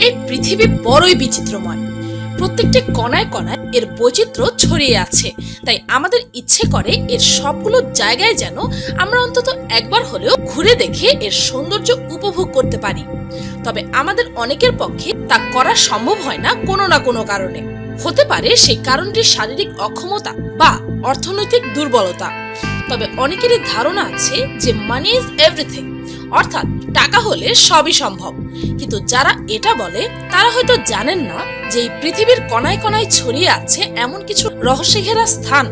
এই পৃথিবী বড়ই বিচিত্রময়। প্রত্যেকটি কণায় কণায় এর বৈচিত্র্য ছড়িয়ে আছে। তাই আমাদের ইচ্ছে করে এর সবগুলো জায়গায় যেন আমরা অন্তত একবার হলেও ঘুরে দেখে এর সৌন্দর্য উপভোগ করতে পারি। তবে আমাদের অনেকের পক্ষে তা করা সম্ভব হয় না কোনো না কোনো কারণে। হতে পারে সেই কারণটি শারীরিক অক্ষমতা বা অর্থনৈতিক দুর্বলতা। তবে অনেকেরই ধারণা আছে যে মানি ইজ এভরিথিং অর্থাৎ টাকা হলে সবই সম্ভব। কিন্তু যারা এটা বলে, তারা হয়তো জানেন না যে এই পৃথিবীর কণায় কণায় ছড়িয়ে আছে এমন কিছু রহস্য ঘেরা স্থান,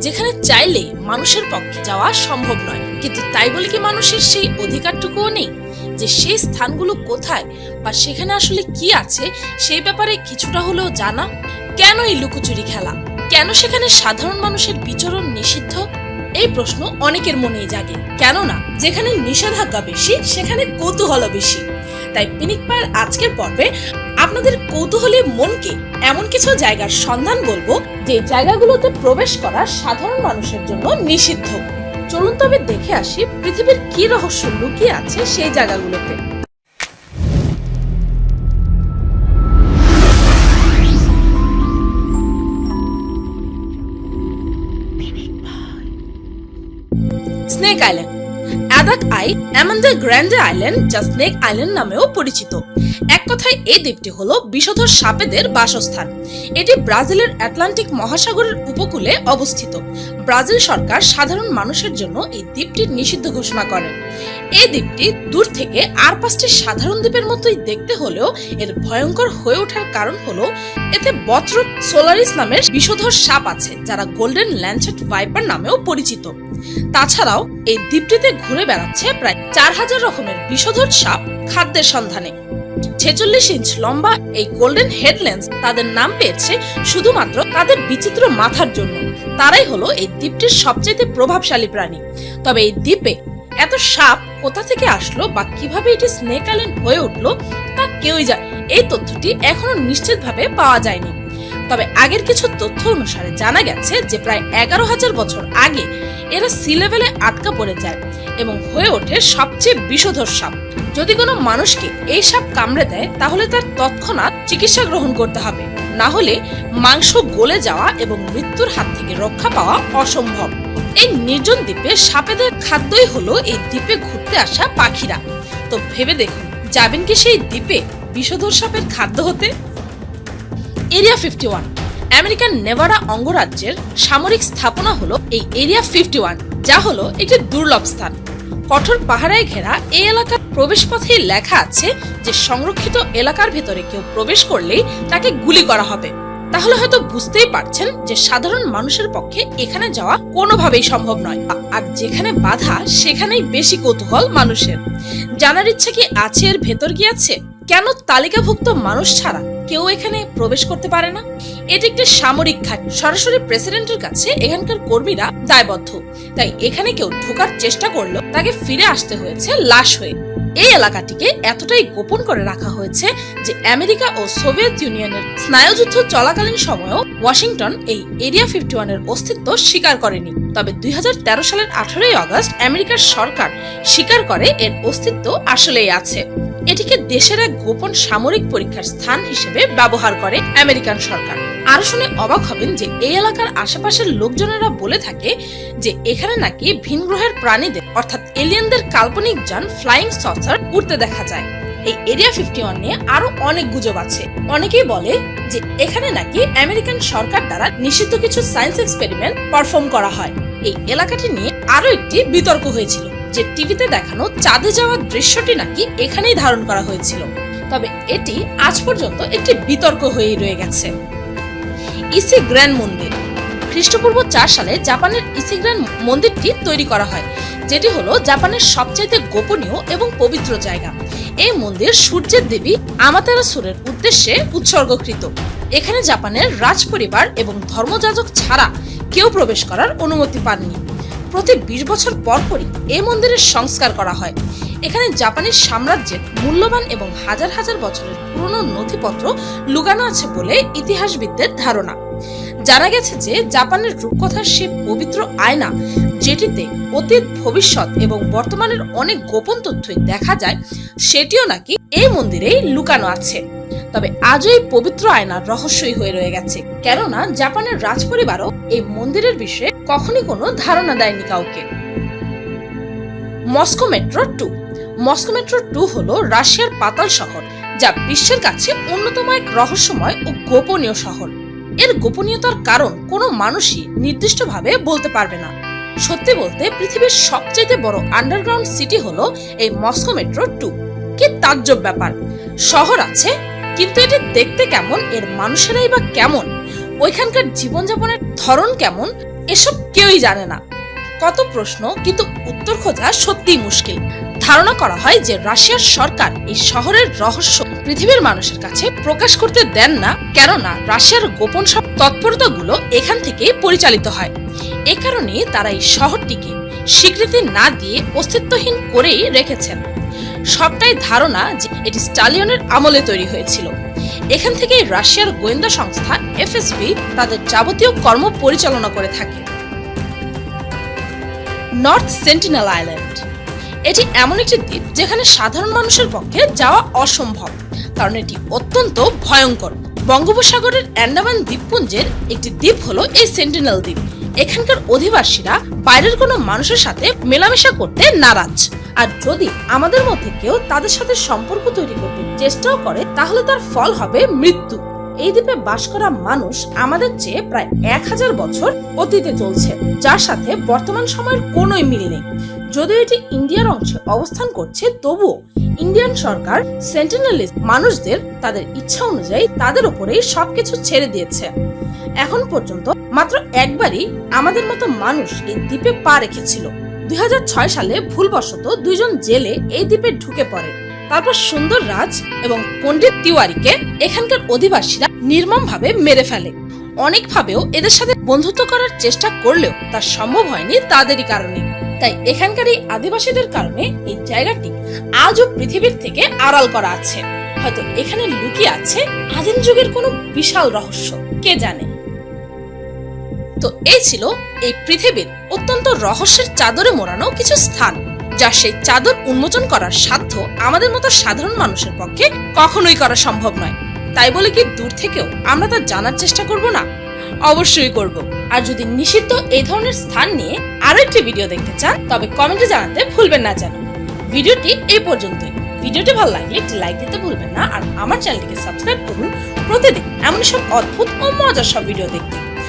যেখানে চাইলে মানুষের পক্ষে যাওয়া সম্ভব নয়। কিন্তু তাই বলে কি মানুষের সেই অধিকারটুকুও নেই? যে সেই স্থানগুলো কোথায় বা সেখানে আসলে কি আছে, সেই ব্যাপারে কিছুটা হলেও জানা? কেন এই লুকোচুরি খেলা? কেন সেখানে সাধারণ মানুষের বিচরণ নিষিদ্ধ? এই প্রশ্ন অনেকের মনেই জাগে, কেননা যেখানে নিষেধাজ্ঞা বেশি, সেখানে কৌতূহল বেশি। তাই পিনিক পায়ের আজকের পর্বে আপনাদের কৌতূহলী মনকে এমন কিছু জায়গার সন্ধান বলব, যে জায়গাগুলোতে প্রবেশ করা সাধারণ মানুষের জন্য নিষিদ্ধ। চলুন তবে দেখে আসি পৃথিবীর কি রহস্য লুকিয়ে আছে সেই জায়গাগুলোতে। অ্যাদাক আই অ্যামান্ডা গ্র্যান্ডে আইল্যান্ড যা স্নেক আইল্যান্ড নামেও পরিচিত। এক কথায়, এই দ্বীপটি হল বিষধর সাপেদের বাসস্থান। এটি ব্রাজিলের আটলান্টিক মহাসাগরের উপকূলে অবস্থিত। ব্রাজিল সরকার সাধারণ মানুষের জন্য এই দ্বীপটি নিষিদ্ধ ঘোষণা করেন এই দ্বীপটি দূর থেকে আর পাঁচটি সাধারণ দ্বীপের মতোই দেখতে হলেও এর ভয়ঙ্কর হয়ে ওঠার কারণ হলো এতে বজ্র সোলারিস নামের বিষধর সাপ আছে, যারা গোল্ডেন ল্যান্সেট ভাইপার নামেও পরিচিত। তাছাড়াও এই দ্বীপটিতে ঘুরে বেড়াচ্ছে প্রায় চার হাজার রকমের বিষধর সাপ খাদ্যের সন্ধানে। ছেচল্লিশ ইঞ্চ লম্বা এই গোল্ডেন হেডল্যান্স তাদের নাম পেয়েছে শুধুমাত্র তাদের বিচিত্র মাথার জন্য। তারাই হলো এই দ্বীপটির সবচেয়ে প্রভাবশালী প্রাণী। তবে এই দ্বীপে এত সাপ কোথা থেকে আসলো বা কীভাবে এটি স্নেক আইল্যান্ড হয়ে উঠল তা কেউই জানে এই তথ্যটি এখনও নিশ্চিতভাবে পাওয়া যায়নি। তবে আগের কিছু তথ্য অনুসারে জানা গেছে যে প্রায় এগারো হাজার বছর আগে এরা সি লেভেলে আটকা পড়ে যায় এবং হয়ে ওঠে সবচেয়ে বিষধর সাপ। যদি কোনো মানুষকে এই সাপ কামড়ে দেয়, তাহলে তার তৎক্ষণাৎ চিকিৎসা গ্রহণ করতে হবে। না হলে মাংস গলে যাওয়া এবং মৃত্যুর হাত থেকে রক্ষা পাওয়া অসম্ভব। এই নির্জন দ্বীপে সাপেদের খাদ্যই হলো এই দ্বীপে ঘুরতে আসা পাখিরা। তো ভেবে দেখুন যাবেন কি সেই দ্বীপে বিষধর সাপের খাদ্য হতে? Area fifty one American Nevada অঙ্গরাজ্যের সামরিক স্থাপনা হলো এই এরিয়া ফিফটি ওয়ান যা হলো একটি দুর্লভ স্থান। কঠোর পাহারায় ঘেরা এই এলাকার প্রবেশপথে লেখা আছে যে সংরক্ষিত এলাকার ভেতরে কেউ প্রবেশ করলেই তাকে গুলি করা হবে। তাহলে হয়তো বুঝতেই পারছেন যে সাধারণ মানুষের পক্ষে এখানে যাওয়া কোনোভাবেই সম্ভব নয়। আর যেখানে বাধা, সেখানেই বেশি কৌতূহল মানুষের। জানার ইচ্ছা কি আছে, এর ভেতর কি আছে? কেন তালিকাভুক্ত মানুষ ছাড়া কেউ এখানে প্রবেশ করতে পারে না? এটি একটি সামরিক ঘাট সরাসরি প্রেসিডেন্টের কাছে এখানকার কর্মীরা দায়বদ্ধ। তাই এখানে কেউ ঢোকার চেষ্টা করল তাকে ফিরে আসতে হয়েছে লাশ হয়ে। এই এলাকাটিকে এতটাই গোপন করে রাখা হয়েছে যে আমেরিকা ও সোভিয়েত ইউনিয়নের স্নায়ুযুদ্ধ চলাকালীন সময়েও ওয়াশিংটন এই এরিয়া ফিফটি ওয়ানের অস্তিত্ব স্বীকার করেনি। তবে দুই হাজার তেরো সালের আঠারোই আগস্ট আমেরিকার সরকার স্বীকার করে এর অস্তিত্ব আসলেই আছে। এটিকে দেশের এক গোপন সামরিক পরীক্ষার স্থান হিসেবে ব্যবহার করে আমেরিকান সরকার। আরও শুনে অবাক হবেন যে এই এলাকার আশেপাশের লোকজনেরা বলে থাকে যে এখানে নাকি ভিন গ্রহের প্রাণীদের, অর্থাৎ এলিয়েনদের কাল্পনিক যান ফ্লাইং সসার উড়তে দেখা যায়। এই এরিয়া ফিফটি ওয়ান নিয়ে আরও অনেক গুজব আছে। অনেকেই বলে যে এখানে নাকি আমেরিকান সরকার দ্বারা নিষিদ্ধ কিছু সায়েন্স এক্সপেরিমেন্ট পারফর্ম করা হয়। এই এলাকাটি নিয়ে আরও একটি বিতর্ক হয়েছিল। যে টিভিতে দেখানো চাঁদে যাওয়ার দৃশ্যটি নাকি এখানেই ধারণ করা হয়েছিল। তবে এটি আজ পর্যন্ত একটি বিতর্ক হয়েই রয়ে গেছে। ইসি গ্র্যান্ড মন্দির। খ্রিস্টপূর্ব চার সালে জাপানের ইসি গ্র্যান্ড মন্দিরটি তৈরি করা হয়, যেটি হলো জাপানের সবচাইতে গোপনীয় এবং পবিত্র জায়গা। এই মন্দির সূর্যের দেবী আমাতেরাসুরের উদ্দেশ্যে উৎসর্গকৃত। এখানে জাপানের রাজপরিবার এবং ধর্মযাজক ছাড়া কেউ প্রবেশ করার অনুমতি পাননি। প্রতি বিশ বছর পর পরই এই মন্দিরের সংস্কার করা হয়। এখানে জাপানের সাম্রাজ্যের মূল্যবান এবং হাজার হাজার বছরের পুরনো নথিপত্র লুকানো আছে বলে ইতিহাসবিদদের ধারণা। জানা গেছে যে জাপানের রূপকথার সে পবিত্র আয়না, যেটিতে অতীত, ভবিষ্যৎ এবং বর্তমানের অনেক গোপন তথ্যই দেখা যায়, সেটিও নাকি এই মন্দিরেই লুকানো আছে। তবে আজও এই পবিত্র আয়নার রহস্যই হয়ে রয়ে গেছে। কেননা জাপানের রাজপরিবারও এই মন্দিরের বিষয়ে কখনই কোনো ধারণা দেয়নি কাউকে। Moscow metro two. Moscow metro two হলো রাশিয়ার পাতাল শহর, যা বিশ্বের কাছে অন্যতম এক রহস্যময় ও গোপনীয় শহর। এর গোপনীয়তার কারণ কোনো মানুষই নির্দিষ্টভাবে বলতে পারবে না। সত্যি বলতে, পৃথিবীর সবচেয়ে বড় আন্ডারগ্রাউন্ড সিটি হলো এই মস্কো মেট্রো টু। কি তাজ্জব ব্যাপার! শহর আছে কিন্তু এটি দেখতে কেমন? এর মানুষেরাই বা কেমন? ওইখানকার জীবনযাপনের ধরন কেমন? এসব কেউই জানে না। কত প্রশ্ন, কিন্তু উত্তর খোঁজা সত্যিই মুশকিল। ধারণা করা হয় যে রাশিয়ার সরকার এই শহরের রহস্য পৃথিবীর মানুষের কাছে প্রকাশ করতে দেন না, কেননা রাশিয়ার গোপন সব তৎপরতাগুলো এখান থেকেই পরিচালিত হয়। এ কারণে তারা এই শহরটিকে স্বীকৃতি না দিয়ে অস্তিত্বহীন করেই রেখেছেন। সবটাই ধারণা যে এটি স্টালিয়নের আমলে তৈরি হয়েছিল। এখান থেকেই রাশিয়ার গোয়েন্দা সংস্থা এফএসবি তাদের যাবতীয় কর্ম পরিচালনা করে থাকে। North Sentinel Island. এটি এমন একটি দ্বীপ যেখানে সাধারণ মানুষের পক্ষে যাওয়া অসম্ভব, কারণ এটি অত্যন্ত ভয়ঙ্কর। বঙ্গোপসাগরের অ্যান্ডামান দ্বীপপুঞ্জের একটি দ্বীপ হলো এই সেন্টিনেল দ্বীপ। এখানকার অধিবাসীরা বাইরের কোনো মানুষের সাথে মেলামেশা করতে নারাজ। আর যদি আমাদের মধ্যে কেউ তাদের সাথে সম্পর্ক তৈরি করতে চেষ্টাও করে, তাহলে তার ফল হবে মৃত্যু। এই দ্বীপে বাস করা মানুষ আমাদের চেয়ে প্রায় এক হাজার বছর অতীতে চলছে, যার সাথে বর্তমান সময়ের কোনোই মিল নেই। যদিও এটি ইন্ডিয়ার অংশে অবস্থান করছে, তবুও ইন্ডিয়ান সরকার সেন্টিনালিস্ট মানুষদের তাদের ইচ্ছা অনুযায়ী তাদের উপরেই সবকিছু ছেড়ে দিয়েছে। এখন পর্যন্ত মাত্র একবারই আমাদের মতো মানুষ এই দ্বীপে পা রেখেছিল। দুই সালে ভুলবশত দুইজন জেলে এই দ্বীপে ঢুকে পড়ে। তারপর সুন্দর রাজ এবং পণ্ডিত তিওয়ারিকে এখানকার অধিবাসীরা নির্মমভাবে মেরে ফেলে। অনেকভাবেও এদের সাথে বন্ধুত্ব করার চেষ্টা করলেও তা সম্ভব হয়নি তাদেরই কারণে। তাই এখানকার এই আদিবাসীদের কারণে এই জায়গাটি আজও পৃথিবীর থেকে আড়াল করা আছে। হয়তো এখানে লুকিয়ে আছে আদিম যুগের কোনো বিশাল রহস্য, কে জানে? তো এই ছিল এই পৃথিবীর অত্যন্ত রহস্যের চাদরে মোড়ানো কিছু স্থান, যা সেই চাদর উন্মোচন করার সাধ্য আমাদের মতো সাধারণ মানুষের পক্ষে কখনোই করা সম্ভব নয়। তাই বলে কি দূর থেকেও আমরা তা জানার চেষ্টা করব না? অবশ্যই করব। আর যদি নিষিদ্ধ এই ধরনের স্থান নিয়ে আরও একটি ভিডিও দেখতে চান, তবে কমেন্টে জানাতে ভুলবেন না যেন। ভিডিওটি এই পর্যন্তই। ভিডিওটি ভালো লাগলে একটি লাইক দিতে ভুলবেন না, আর আমার চ্যানেলটিকে সাবস্ক্রাইব করুন। প্রতিদিন এমন সব অদ্ভুত ও মজার সব ভিডিও দেখতে।